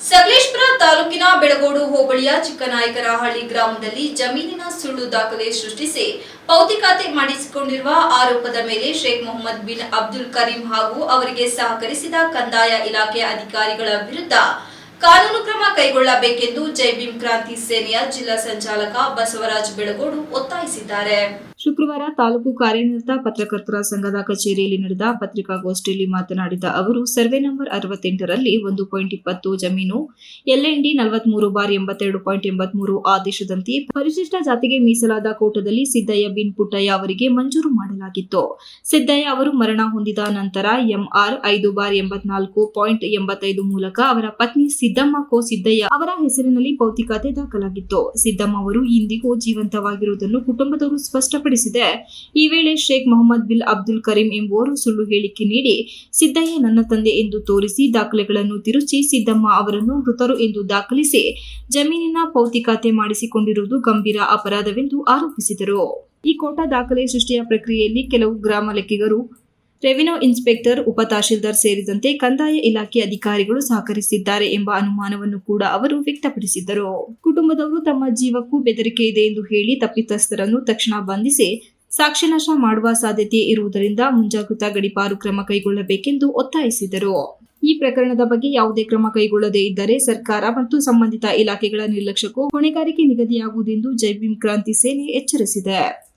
ಸಕಲೇಶ್ಪುರ ತಾಲೂಕಿನ ಬೆಳಗೋಡು ಹೋಬಳಿಯ ಚಿಕ್ಕನಾಯಕನಹಳ್ಳಿ ಗ್ರಾಮದಲ್ಲಿ ಜಮೀನಿನ ಸುಳ್ಳು ದಾಖಲೆ ಸೃಷ್ಟಿಸಿ ಪೌತಿಕಾತೆ ಮಾಡಿಸಿಕೊಂಡಿರುವ ಆರೋಪದ ಮೇಲೆ ಶೇಖ್ ಮೊಹಮ್ಮದ್ ಬಿನ್ ಅಬ್ದುಲ್ ಕರೀಂ ಹಾಗೂ ಅವರಿಗೆ ಸಹಕರಿಸಿದ ಕಂದಾಯ ಇಲಾಖೆ ಅಧಿಕಾರಿಗಳ ವಿರುದ್ಧ ಕಾನೂನು ಕ್ರಮ ಕೈಗೊಳ್ಳಬೇಕೆಂದು ಜೈ ಭೀಮ್ ಕ್ರಾಂತಿ ಸೇನೆಯ ಜಿಲ್ಲಾ ಸಂಚಾಲಕ ಬಸವರಾಜ್ ಬೆಳಗೋಡು ಒತ್ತಾಯಿಸಿದ್ದಾರೆ. ಶುಕ್ರವಾರ ತಾಲೂಕು ಕಾರ್ಯನಿರತ ಪತ್ರಕರ್ತರ ಸಂಘದ ಕಚೇರಿಯಲ್ಲಿ ನಡೆದ ಪತ್ರಿಕಾಗೋಷ್ಠಿಯಲ್ಲಿ ಮಾತನಾಡಿದ ಅವರು, ಸರ್ವೆ ನಂಬರ್ ಅರವತ್ತೆಂಟರಲ್ಲಿ ಒಂದು ಪಾಯಿಂಟ್ ಇಪ್ಪತ್ತು ಜಮೀನು, ಎಲ್ಎನ್ಡಿ ನಲವತ್ಮೂರು ಬಾರ್ ಎಂಬತ್ತೆರಡು ಪಾಯಿಂಟ್ ಎಂಬತ್ಮೂರು ಆದೇಶದಂತೆ ಪರಿಶಿಷ್ಟ ಜಾತಿಗೆ ಮೀಸಲಾದ ಕೋಟದಲ್ಲಿ ಸಿದ್ದಯ್ಯ ಬಿನ್ ಪುಟ್ಟಯ್ಯ ಅವರಿಗೆ ಮಂಜೂರು ಮಾಡಲಾಗಿತ್ತು. ಸಿದ್ದಯ್ಯ ಅವರು ಮರಣ ಹೊಂದಿದ ನಂತರ ಎಂಆರ್ ಐದು ಬಾರ್ ಎಂಬತ್ನಾಲ್ಕು ಪಾಯಿಂಟ್ ಎಂಬತ್ತೈದು ಮೂಲಕ ಅವರ ಪತ್ನಿ ಸಿದ್ದಮ್ಮ ಕೋ ಸಿದ್ದಯ್ಯ ಅವರ ಹೆಸರಿನಲ್ಲಿ ಭೌತಿಕತೆ ದಾಖಲಾಗಿತ್ತು. ಸಿದ್ದಮ್ಮ ಅವರು ಇಂದಿಗೂ ಜೀವಂತವಾಗಿರುವುದನ್ನು ಕುಟುಂಬದವರು ಸ್ಪಷ್ಟಪಡಿಸಿದೆ. ಈ ವೇಳೆ ಶೇಖ್ ಮೊಹಮ್ಮದ್ ಬಿಲ್ ಅಬ್ದುಲ್ ಕರೀಂ ಎಂಬುವರು ಸುಳ್ಳು ಹೇಳಿಕೆ ನೀಡಿ, ಸಿದ್ದಯ್ಯ ನನ್ನ ತಂದೆ ಎಂದು ತೋರಿಸಿ ದಾಖಲೆಗಳನ್ನು ತಿರುಚಿ ಸಿದ್ದಮ್ಮ ಅವರನ್ನು ಮೃತರು ಎಂದು ದಾಖಲಿಸಿ ಜಮೀನಿನ ಪೌತಿಕತೆ ಮಾಡಿಸಿಕೊಂಡಿರುವುದು ಗಂಭೀರ ಅಪರಾಧವೆಂದು ಆರೋಪಿಸಿದರು. ಈ ಕೋಟಾ ದಾಖಲೆ ಸೃಷ್ಟಿಯ ಪ್ರಕ್ರಿಯೆಯಲ್ಲಿ ಕೆಲವು ಗ್ರಾಮ ಲೆಕ್ಕಿಗರು ರೆವಿನ್ಯೂ ಇನ್ಸ್ಪೆಕ್ಟರ್, ಉಪ ತಹಶೀಲ್ದಾರ್ ಸೇರಿದಂತೆ ಕಂದಾಯ ಇಲಾಖೆ ಅಧಿಕಾರಿಗಳು ಸಹಕರಿಸಿದ್ದಾರೆ ಎಂಬ ಅನುಮಾನವನ್ನು ಕೂಡ ಅವರು ವ್ಯಕ್ತಪಡಿಸಿದ್ದರು. ಕುಟುಂಬದವರು ತಮ್ಮ ಜೀವಕ್ಕೂ ಬೆದರಿಕೆ ಇದೆ ಎಂದು ಹೇಳಿ ತಪ್ಪಿತಸ್ಥರನ್ನು ತಕ್ಷಣ ಬಂಧಿಸಿ ಸಾಕ್ಷ್ಯನಾಶ ಮಾಡುವ ಸಾಧ್ಯತೆ ಇರುವುದರಿಂದ ಮುಂಜಾಗ್ರತಾ ಗಡಿಪಾರು ಕ್ರಮ ಕೈಗೊಳ್ಳಬೇಕೆಂದು ಒತ್ತಾಯಿಸಿದರು. ಈ ಪ್ರಕರಣದ ಬಗ್ಗೆ ಯಾವುದೇ ಕ್ರಮ ಕೈಗೊಳ್ಳದೇ ಇದ್ದರೆ ಸರ್ಕಾರ ಮತ್ತು ಸಂಬಂಧಿತ ಇಲಾಖೆಗಳ ನಿರ್ಲಕ್ಷ್ಯಕ್ಕೂ ಹೊಣೆಗಾರಿಕೆ ನಿಗದಿಯಾಗುವುದೆಂದು ಜೈ ಕ್ರಾಂತಿ ಸೇನೆ ಎಚ್ಚರಿಸಿದೆ.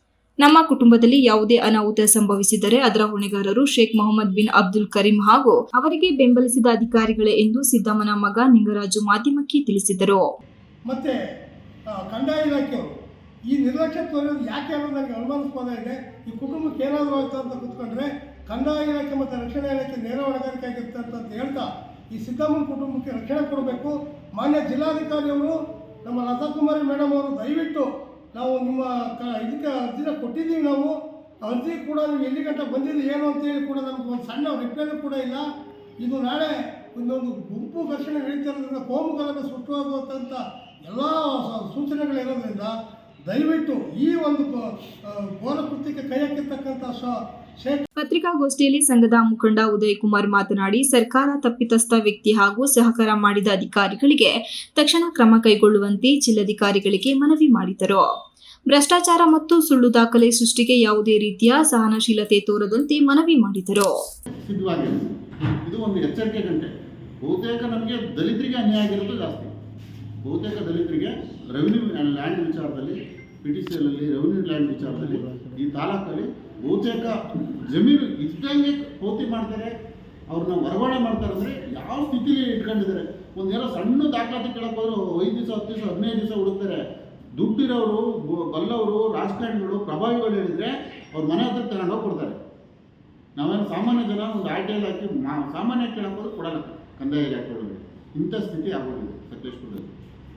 ನಮ್ಮ ಕುಟುಂಬದಲ್ಲಿ ಯಾವುದೇ ಅನಾಹುತ ಸಂಭವಿಸಿದರೆ ಅದರ ಹೊಣೆಗಾರರು ಶೇಖ್ ಮೊಹಮ್ಮದ್ ಬಿನ್ ಅಬ್ದುಲ್ ಕರೀಂ ಹಾಗೂ ಅವರಿಗೆ ಬೆಂಬಲಿಸಿದ ಅಧಿಕಾರಿಗಳೇ ಎಂದು ಸಿದ್ದಮ್ಮನ ಮಗ ನಿಂಗರಾಜು ಮಾಧ್ಯಮಕ್ಕೆ ತಿಳಿಸಿದರು. ಮತ್ತೆ ಕಂದಾಯ ಇಲಾಖೆಯವರು ಈ ನಿರ್ಲಕ್ಷ್ಯ ಯಾಕೆ ಅನ್ನೋದು ನನಗೆ ಅನುಮಾನಾಸ್ಪದ ಇದೆ. ಈ ಕುಟುಂಬಕ್ಕೆ ಏನಾದರೂ ಆಯ್ತು ಅಂತ ಕೂತ್ಕೊಂಡ್ರೆ ಕಂದಾಯ ಇಲಾಖೆ ಮತ್ತು ರಕ್ಷಣಾ ಇಲಾಖೆ ನೇರ ಹೊಣೆಗಾರಿಕೆ ಅಂತ ಹೇಳ್ತಾ ಈ ಸಿದ್ದಮ್ಮನ ಕುಟುಂಬಕ್ಕೆ ರಕ್ಷಣೆ ಕೊಡಬೇಕು. ಮಾನ್ಯ ಜಿಲ್ಲಾಧಿಕಾರಿಯವರು ನಮ್ಮ ಲತಾಕುಮಾರಿ ಮೇಡಮ್ ಅವರು ದಯವಿಟ್ಟು ನಾವು ನಿಮ್ಮ ಕ ಇದಕ್ಕೆ ಅರ್ಜಿನ ಕೊಟ್ಟಿದ್ದೀವಿ ನಾವು. ಅರ್ಜಿ ಕೂಡ ನೀವು ಎಲ್ಲಿ ಗಂಟ ಬಂದಿದ್ದು ಏನು ಅಂತೇಳಿ ಕೂಡ ನಮ್ಗೆ ಒಂದು ಸಣ್ಣ ರಿಪ್ಲೈನೂ ಕೂಡ ಇಲ್ಲ. ಇದು ನಾಳೆ ಒಂದೊಂದು ಗುಂಪು ಘರ್ಷಣೆ ನಡೀತಿರೋದ್ರಿಂದ ಕೋಮು ಗಲಭೆ ಹೋಗುವಂಥ ಎಲ್ಲ ಸೂಚನೆಗಳಿರೋದ್ರಿಂದ ದಯವಿಟ್ಟು ಈ ಒಂದು ಕೋ- ಆ, ಕೃತ್ಯಕ್ಕೆ ಕೈ ಹಾಕಿರ್ತಕ್ಕಂಥ ಶೇಖ್ ಪತ್ರಿಕಾಗೋಷ್ಠಿಯಲ್ಲಿ ಸಂಘದ ಮುಖಂಡ ಉದಯ್ ಕುಮಾರ್ ಮಾತನಾಡಿ, ಸರ್ಕಾರ ತಪ್ಪಿತಸ್ಥ ವ್ಯಕ್ತಿ ಹಾಗೂ ಸಹಕಾರ ಮಾಡಿದ ಅಧಿಕಾರಿಗಳಿಗೆ ತಕ್ಷಣ ಕ್ರಮ ಕೈಗೊಳ್ಳುವಂತೆ ಜಿಲ್ಲಾಧಿಕಾರಿಗಳಿಗೆ ಮನವಿ ಮಾಡಿದರು. ಭ್ರಷ್ಟಾಚಾರ ಮತ್ತು ಸುಳ್ಳು ದಾಖಲೆ ಸೃಷ್ಟಿಗೆ ಯಾವುದೇ ರೀತಿಯ ಸಹನಶೀಲತೆ ತೋರದಂತೆ ಮನವಿ ಮಾಡಿದರು. ಇದು ಒಂದು ಎಚ್ಚರಿಕೆ ಗಂಟೆ ಬಹುತೇಕ ನಮಗೆ ದಲಿತರಿಗೆ ಅನ್ಯಾಯ ಆಗಿರೋದು ಜಾಸ್ತಿ. ಬಹುತೇಕ ದಲಿತರಿಗೆ ರೆವಿನ್ಯೂ ಲ್ಯಾಂಡ್ ವಿಚಾರದಲ್ಲಿ ಪಿ ಟಿ ಸಿ ಎಲ್ಲಿ ರೆವಿನ್ಯೂ ಲ್ಯಾಂಡ್ ವಿಚಾರದಲ್ಲಿ ಈ ತಾಲೂಕಲ್ಲಿ ಬಹುತೇಕ ಜಮೀನು ಇದ್ದಂಗೆ ಪೋತಿ ಮಾಡ್ತಾರೆ, ಅವ್ರನ್ನ ವರ್ಗಾವಣೆ ಮಾಡ್ತಾರೆ ಅಂದರೆ ಯಾವ ಸ್ಥಿತಿಲಿ ಇಟ್ಕೊಂಡಿದ್ದಾರೆ? ಒಂದೇನೋ ಸಣ್ಣ ದಾಖಲಾತಿ ಕೇಳಕ್ಕೆ ಹೋದ್ರೆ ಐದು ದಿವಸ, ಹತ್ತು ದಿವಸ, ಹದಿನೈದು ದಿವಸ ಹುಡುಕ್ತಾರೆ. ದುಡ್ಡಿರೋರು ಬಲ್ಲವರು ರಾಜಕಾರಣಿಗಳು, ಪ್ರಭಾವಿಗಳು ಹೇಳಿದರೆ ಅವ್ರ ಮನೆ ಹತ್ರ ತಗೊಂಡು ಕೊಡ್ತಾರೆ ನಾವೇನು ಸಾಮಾನ್ಯ ಜನ ಒಂದು ಆರ್ ಟಿ ಹಾಕಿ ಮಾ- ಸಾಮಾನ್ಯ ಕೇಳೋದು ಕೊಡಲ್ಲ. ಕಂದಾಯ ಇಲಾಖೆ ಒಳಗೆ ಇಂಥ ಸ್ಥಿತಿ ಆಗೋದಿದೆ ಸಕಲೇಶ್ಪುರದಲ್ಲಿ.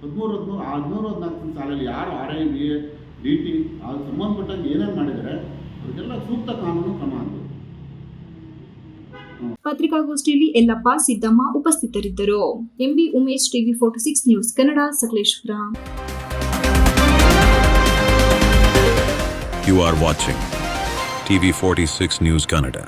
ಹದಿಮೂರು ಹದಿಮೂರು ಹದಿಮೂರು ಹದಿನಾಲ್ಕು ಸಾಲಲ್ಲಿ ಯಾರು R I B A D T ಅದು ಸಂಬಂಧಪಟ್ಟಂಗೆ ಏನೇನು ಮಾಡಿದ್ದಾರೆ ಸೂಕ್ತ ಕಾನೂನು ಕ್ರಮ ಆಗಬೇಕು ಪತ್ರಿಕಾಗೋಷ್ಠಿಯಲ್ಲಿ ಎಲ್ಲಪ್ಪ ಸಿದ್ದಮ್ಮ ಉಪಸ್ಥಿತರಿದ್ದರು. MB Umesh TV forty six news Kannada Sakleshpur. You are watching TV46 News Kannada.